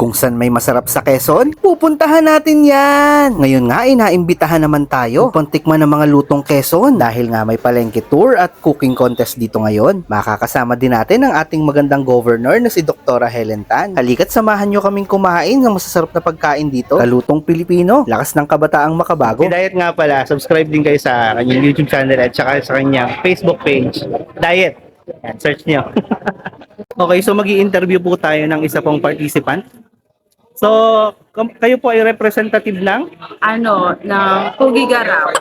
Kung saan may masarap sa Quezon, pupuntahan natin yan! Ngayon nga ay naimbitahan naman tayo upang tikman ng mga lutong Quezon dahil nga may palengke tour at cooking contest dito ngayon. Makakasama din natin ang ating magandang governor na si Dr. Helen Tan. Halika't samahan nyo kaming kumain ng masasarap na pagkain dito. Kalutong Pilipino, lakas ng kabataang makabago. Diet nga pala, subscribe din kayo sa kanyang YouTube channel at saka sa kanyang Facebook page. Diet. Yan, search niyo. okay, so magi interview po tayo ng isa pong participant. So, kayo po ay representative ng ano, ng Pugigaraw.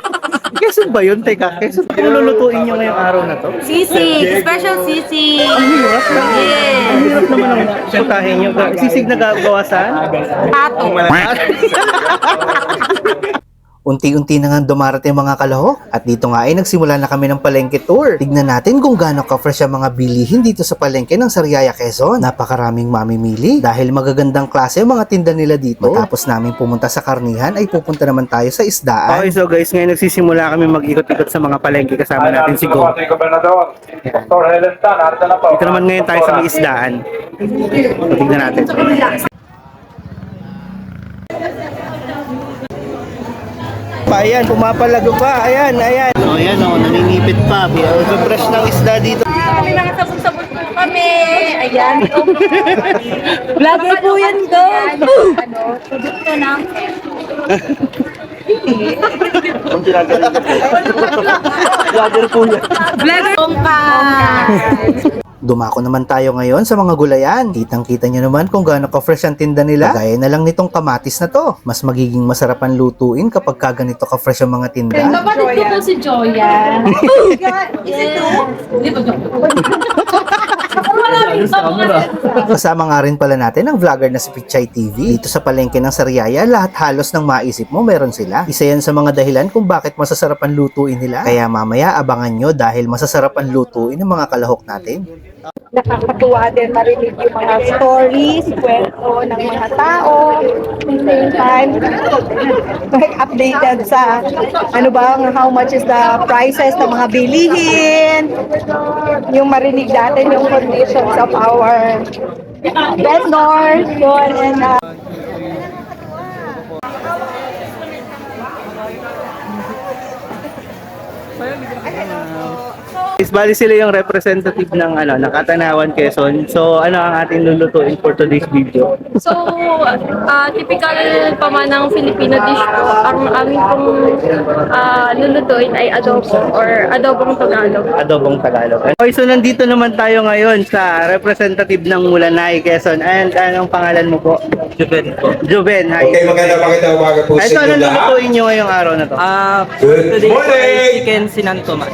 Quezon ba yun? Teka, Quezon. Ano lulutuin nyo ngayong araw na to? Sisig! Special sisig! Ang hirap na. Ang Yes! hirap naman ang putahin nyo. Sisig na gagawa sa? Pato! Unti-unti na nga dumarating mga kalahok at dito nga ay nagsimula na kami ng palengke tour. Tignan natin kung gaano ka-fresh ang mga bilihin dito sa palengke ng Sariaya Quezon. Napakaraming mamimili dahil magagandang klase ang mga tinda nila dito. Matapos namin pumunta sa karnihan ay pupunta naman tayo sa isdaan. Okay, so guys, ngayon nagsisimula kami mag-ikot-ikot sa mga palengke kasama natin si Go. Ating Gobernador, Dr. Helen Tan, harta na po. Ito naman ngayon tayo sa may isdaan. Tignan natin. Pa, ayan, pumapalago pa. Ayan, ayan. Oh, ayan, oh, naninipit pa. So, fresh ng isda dito. Kami mga sabon-sabon po kami! Ayan! Vlogger po yan, go! Ano, produkto ng... Vlogger po yan. Vlogger! Tongka! Dumako naman tayo ngayon sa mga gulayan. Kitang-kita nyo naman kung gaano ka-fresh ang tinda nila. Gaya na lang nitong kamatis na to. Mas magiging masarap ang lutuin kapag ka ganito ka-fresh ang mga tinda. Kapatid ko po si Joya. Is it true? Hindi ba joke? Kasama nga rin pala natin ang vlogger na si Pichay TV. Dito sa palengke ng Sariaya, lahat halos ng maisip mo meron sila. Isa yan sa mga dahilan kung bakit masasarap ang lutuin nila. Kaya mamaya abangan nyo dahil masasarap ang lutuin ng mga kalahok natin. nakakatuwa din marinig yung mga stories, kwento ng mga tao. At the same time, like updated sa ano ba, how much is the prices ng mga bilihin. Yung marinig natin yung conditions of our vendors, yun, and uh, Is bali sila yung representative ng ano, ng Katanawan Quezon. So, ano ang ating lulutuin for today's video? So, ah, typical pa man ng Filipino dish po, ang aming pong ah, lulutuin ay adobo or adobong Tagalog. Adobong Tagalog. Okay, so nandito naman tayo ngayon sa representative ng Mulanay, Quezon. And anong pangalan mo po? Juben po. Juben, hi. Okay, maganda maganda umaga po Ito, sa anong inyo lahat. lulutuin nyo ngayong araw na to? Ah, Good today morning! chicken Sinan Tomas.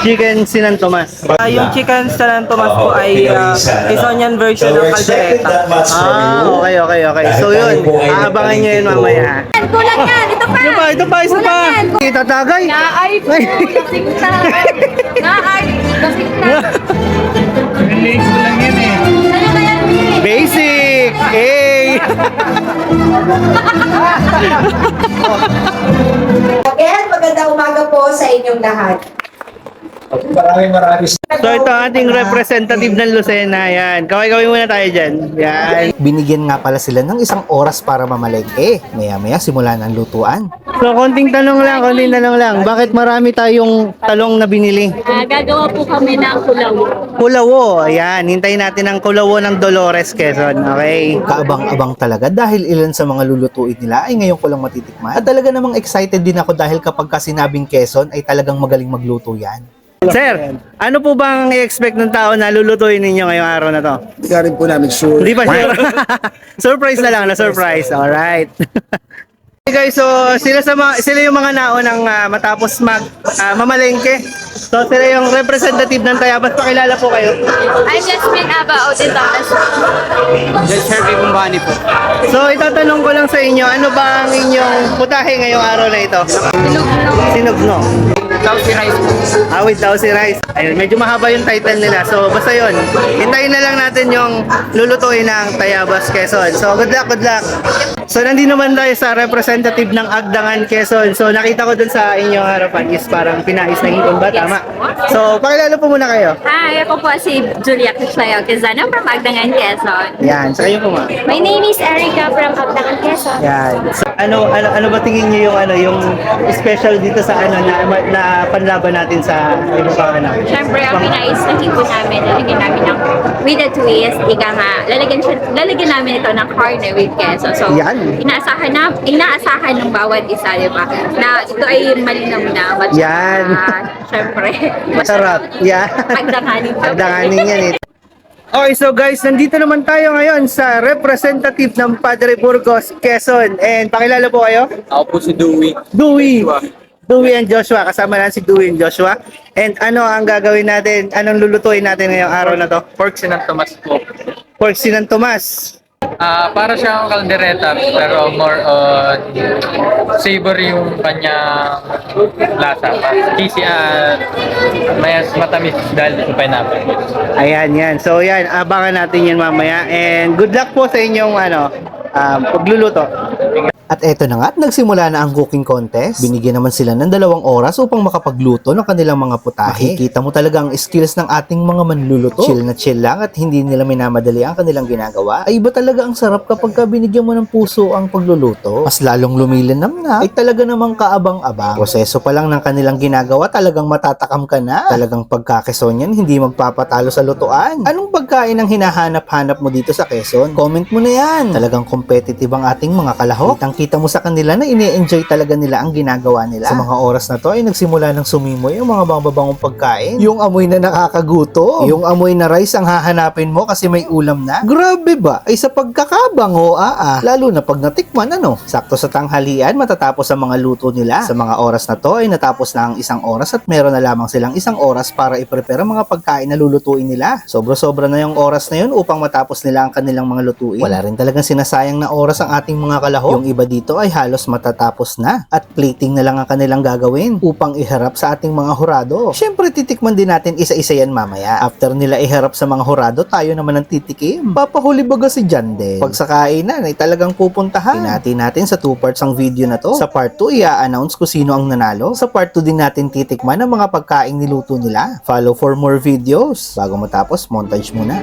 Chicken Sinan Tomas. Ah, yung chicken Sinan Tomas po Oo, ay uh, ano? Quezonian version So, ng caldereta. Ah, okay, okay, okay. So yun, aabangan nyo yun mamaya. Kulang yan! Ito pa! Ito pa, ito pa, isa pa! Itatagay! Naay po, lasing na. Naay, lasing na. Ano kaya Basic! Hey! Again, magandang umaga po sa inyong lahat. Maraming maraming So ito ang ating representative ng Lucena. Yan. Kaway-kaway muna tayo dyan. Yan. Binigyan nga pala sila ng isang oras para mamalengke. Maya-maya simulan ang lutuan. So konting tanong lang, konting tanong lang. Bakit marami tayong talong na binili? Ah, gagawa po kami ng kulaw. Kulawo. Ayan. Hintayin natin ang kulawo ng Dolores, Quezon. Okay. Kaabang-abang talaga dahil ilan sa mga lulutuin nila ay ngayon ko lang matitikman. At talaga namang excited din ako dahil kapag ka sinabing Quezon ay talagang magaling magluto yan. Sir, ano po bang i-expect ng tao na lulutuin ninyo ngayong araw na to? Hindi rin po namin sure. Hindi pa sure. surprise na lang, na surprise. Alright. Okay guys, so sila sa mga, sila yung mga naunang ah, matapos mag ah, mamalengke. So sila yung representative ng Tayabas. Pakilala po kayo. I'm Jasmine Aba, Odin Thomas. Del Survey Bumbani po. So itatanong ko lang sa inyo, ano ba ang inyong putahe ngayong araw na ito? Sinugno. Saucy Rice. Ah, with Tausi Rice. Ayun, medyo mahaba yung title nila. So, basta yun. Hintayin na lang natin yung lulutuin ng Tayabas, Quezon. So, good luck, good luck. So, nandito naman tayo sa representative ng Agdangan, Quezon. So, nakita ko dun sa inyong harapan is parang pinais na hipon ba? Tama. So, pakilala po muna kayo. Hi, ako po si Julia Kishlayo Quezano from Agdangan, Quezon. Yan, sa kayo po ma. My name is Erica from Agdangan, Quezon. Yan. So, ano, ano, ano ba tingin niyo yung ano, yung special dito sa ano na, na panlaban natin sa ibang ano? Siyempre, ang pinais na hipo namin, lalagyan namin ng with a twist, ika nga, lalagyan, siya, lalagyan namin ito ng corner with queso. So, Yan. Inaasahan na, inaasahan ng bawat isa, di ba? Na ito ay malinaw na, matcha. Yan. Siyempre. Masarap. Yan. Agdanganin. Agdanganin yan eh. Okay, so guys, nandito naman tayo ngayon sa representative ng Padre Burgos, Quezon. And pakilala po kayo? Ako po si Dewey. Dewey. Dewey and Joshua. Kasama na si Dewey and Joshua. And ano ang gagawin natin? Anong lulutuin natin ngayong araw na to? Pork Sinan Tomas po. Pork Sinan Tomas. Ah, para siyang kaldereta pero more on savory yung kanyang lasa. Cheesy at may matamis dahil sa pineapple. Ayan, yan. So yan, abangan natin yan mamaya. And good luck po sa inyong ano, um, pagluluto. At eto na nga, nagsimula na ang cooking contest. Binigyan naman sila ng dalawang oras upang makapagluto ng kanilang mga putahe. Makikita mo talaga ang skills ng ating mga manluluto. Chill na chill lang at hindi nila minamadali ang kanilang ginagawa. Ay iba talaga ang sarap kapag ka binigyan mo ng puso ang pagluluto. Mas lalong lumilinam na ay talaga namang kaabang-abang. Proseso pa lang ng kanilang ginagawa, talagang matatakam ka na. Talagang pagkakeson yan, hindi magpapatalo sa lutuan. Anong pagkain ang hinahanap-hanap mo dito sa Quezon? Comment mo na yan. Talagang competitive ang ating mga kalahok. Kitang kita mo sa kanila na ini-enjoy talaga nila ang ginagawa nila. Sa mga oras na to ay nagsimula ng sumimoy yung mga bababangong pagkain. Yung amoy na nakakaguto. Yung amoy na rice ang hahanapin mo kasi may ulam na. Grabe ba? Ay sa pagkakabango, ah, ah. Lalo na pag natikman, ano? Sakto sa tanghalian, matatapos ang mga luto nila. Sa mga oras na to ay natapos na ang isang oras at meron na lamang silang isang oras para i-prepare ang mga pagkain na lulutuin nila. Sobra-sobra na yung oras na yun upang matapos nila ang kanilang mga lutuin. Wala rin talagang sinasayang na oras ang ating mga kalahok. Yung iba dito ay halos matatapos na at plating na lang ang kanilang gagawin upang iharap sa ating mga hurado. Siyempre titikman din natin isa-isa yan mamaya. After nila iharap sa mga hurado, tayo naman ang titikim. Papahuli baga si Jandel. Pag sa kainan ay talagang pupuntahan. Pinati natin sa two parts ang video na to. Sa part 2, i-announce kung sino ang nanalo. Sa part 2 din natin titikman ang mga pagkaing niluto nila. Follow for more videos. Bago matapos, montage muna.